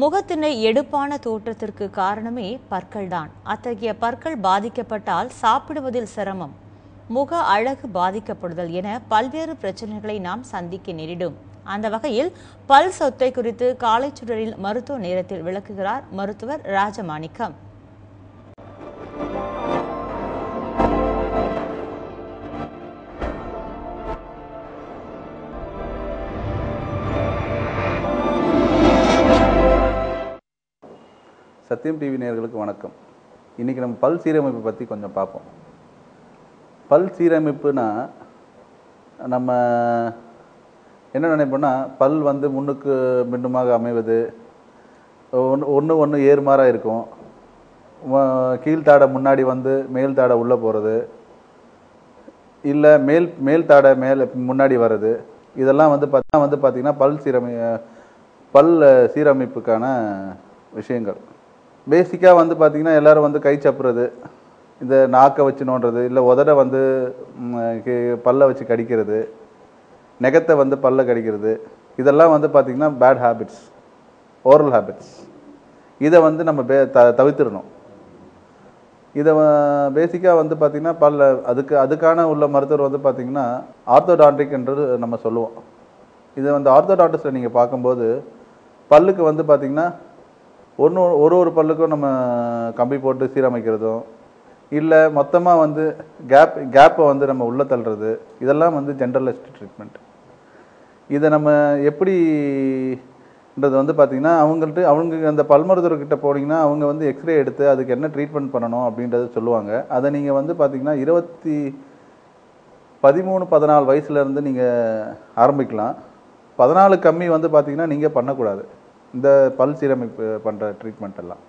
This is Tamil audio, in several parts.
முகத்தினை எடுப்பான தோற்றத்திற்கு காரணமே பற்கள்தான். அத்தகைய பற்கள் பாதிக்கப்பட்டால் சாப்பிடுவதில் சிரமம். முக அழகு பாதிக்கப்படுதல் என பல்வேறு பிரச்சனைகளை நாம் சந்திக்க நேரிடும். அந்த வகையில் பல் சொத்தை குறித்து காலைச்சுடரில் மருத்துவ நேரத்தில் விளக்குகிறார் மருத்துவர் ராஜமாணிக்கம். சத்தியம் டிவி நேர்களுக்கு வணக்கம். இன்றைக்கி நம்ம பல் சீரமைப்பு பற்றி கொஞ்சம் பார்ப்போம். பல் சீரமைப்புனா நம்ம என்ன நினைப்போம்னா பல் வந்து முன்னுக்கு மின்னுமாக அமைவது ஒன்று ஒன்று ஒன்று ஏறுமாறாக இருக்கும். கீழ்த்தாடை முன்னாடி வந்து மேல் தாடை உள்ளே போகிறது இல்லை மேல் மேல் தாடை மேலே முன்னாடி வர்றது இதெல்லாம் வந்து பார்த்தா வந்து பார்த்திங்கன்னா பல் சீரமை பல் சீரமைப்புக்கான விஷயங்கள். பேசிக்காக வந்து பார்த்திங்கன்னா எல்லாரும் வந்து கை சப்புறது இந்த நாக்கை வச்சு நோண்டுறது இல்லை உதட வந்து பல்லை வச்சு கடிக்கிறது நெகத்தை வந்து பல்ல கடிக்கிறது இதெல்லாம் வந்து பார்த்திங்கன்னா பேட் ஹேபிட்ஸ் ஓரல் ஹேபிட்ஸ் இதை வந்து நம்ம பே த தவிர்த்திடணும். இதை பேசிக்காக வந்து பார்த்திங்கன்னா பல்ல அதுக்கு அதுக்கான உள்ள மருத்துவர் வந்து பார்த்திங்கன்னா ஆர்த்தோடான்டிக்ன்றது நம்ம சொல்லுவோம். இது வந்து ஆர்த்தோடான்டிஸ்ட்டை நீங்கள் பார்க்கும்போது பல்லுக்கு வந்து பார்த்திங்கன்னா ஒன்று ஒரு ஒரு பல்லுக்கும் நம்ம கம்பி போட்டு சீரமைக்கிறதும் இல்லை மொத்தமாக வந்து கேப் கேப்பை வந்து நம்ம உள்ளே தள்ளுறது இதெல்லாம் வந்து ஜென்ரலைஸ்ட் ட்ரீட்மெண்ட் இதை நம்ம எப்படின்றது வந்து பார்த்திங்கன்னா அவங்கள்ட்ட அவங்க அந்த பல் மருத்துவர்கிட்ட போனீங்கன்னா அவங்க வந்து எக்ஸ்ரே எடுத்து அதுக்கு என்ன ட்ரீட்மெண்ட் பண்ணணும் அப்படின்றத சொல்லுவாங்க. அதை நீங்கள் வந்து பார்த்திங்கன்னா இருபத்தி பதிமூணு பதினாலு வயசுலேருந்து நீங்கள் ஆரம்பிக்கலாம். பதினாலு கம்மி வந்து பார்த்திங்கன்னா நீங்கள் பண்ணக்கூடாது. இந்த பல் சீரமைப்பு பண்ணுற ட்ரீட்மெண்ட் எல்லாம்.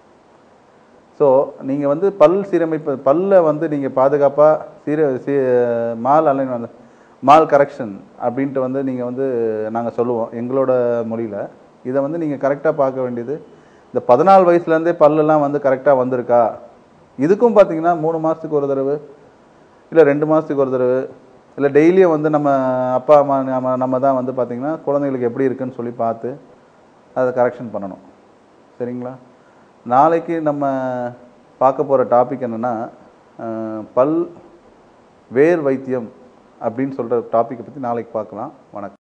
ஸோ நீங்கள் வந்து பல் சீரமைப்பு பல்லை வந்து நீங்கள் பாதுகாப்பாக சீர சீ மால் அலைன் வந்து மால் கரெக்ஷன் அப்படின்ட்டு வந்து நீங்கள் வந்து நாங்கள் சொல்லுவோம். எங்களோட மொழியில். இதை வந்து நீங்கள் கரெக்டாக பார்க்க வேண்டியது இந்த பதினாலு வயசுலேருந்தே பல்லெல்லாம் வந்து கரெக்டாக வந்திருக்கா? இதுக்கும் பார்த்தீங்கன்னா மூணு மாதத்துக்கு ஒரு தடவை இல்லை ரெண்டு மாதத்துக்கு ஒரு தடவை இல்லை டெய்லியும் வந்து நம்ம அப்பா அம்மா நம்ம நம்ம தான் வந்து பார்த்திங்கன்னா குழந்தைங்களுக்கு எப்படி இருக்குன்னு சொல்லி பார்த்து அதை கரெக்ஷன் பண்ணணும். சரிங்களா? நாளைக்கு நம்ம பார்க்க போகிற டாபிக் என்னென்னா பல் வேர் வைத்தியம் அப்படின்னு சொல்கிற டாப்பிக்கை பற்றி நாளைக்கு பார்க்கலாம். வணக்கம்.